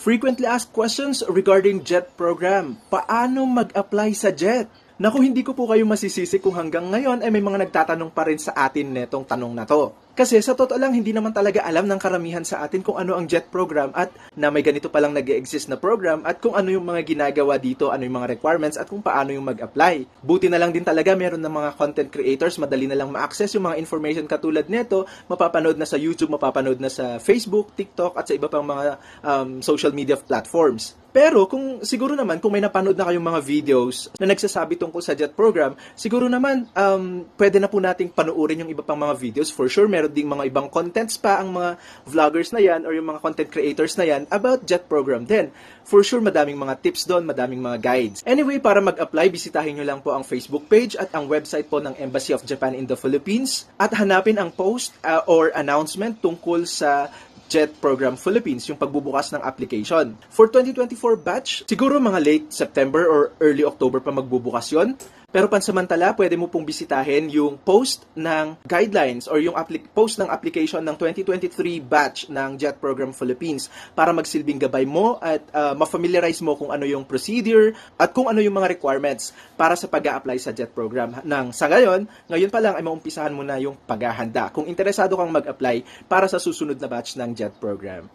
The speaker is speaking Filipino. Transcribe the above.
Frequently asked questions regarding JET program. Paano mag-apply sa JET? Naku, hindi ko po kayo masisisi kung hanggang ngayon ay may mga nagtatanong pa rin sa atin netong tanong na to. Kasi sa totoo lang, hindi naman talaga alam ng karamihan sa atin kung ano ang JET program at na may ganito palang nag exist na program at kung ano yung mga ginagawa dito, ano yung mga requirements at kung paano yung mag-apply. Buti na lang din talaga meron ng mga content creators, madali na lang ma-access yung mga information katulad nito, mapapanood na sa YouTube, mapapanood na sa Facebook, TikTok at sa iba pang mga um, social media platforms. Pero kung siguro naman kung may napanood na kayong mga videos na nagsasabi tungkol sa JET program, siguro naman um, pwede na po nating panoorin yung iba pang mga videos. For sure, meron ding mga ibang contents pa ang mga vloggers na yan or yung mga content creators na yan about JET program din. For sure, madaming mga tips doon, madaming mga guides. Anyway, para mag-apply, bisitahin nyo lang po ang Facebook page at ang website po ng Embassy of Japan in the Philippines at hanapin ang post uh, or announcement tungkol sa JET Program Philippines, yung pagbubukas ng application. For 2024 batch, siguro mga late September or early October pa magbubukas yon. Pero pansamantala, pwede mo pong bisitahin yung post ng guidelines or yung post ng application ng 2023 batch ng JET Program Philippines para magsilbing gabay mo at uh, ma-familiarize mo kung ano yung procedure at kung ano yung mga requirements para sa pag apply sa JET program. Nang sa ngayon, ngayon pa lang ay maumpisahan mo na yung paghahanda kung interesado kang mag-apply para sa susunod na batch ng JET program.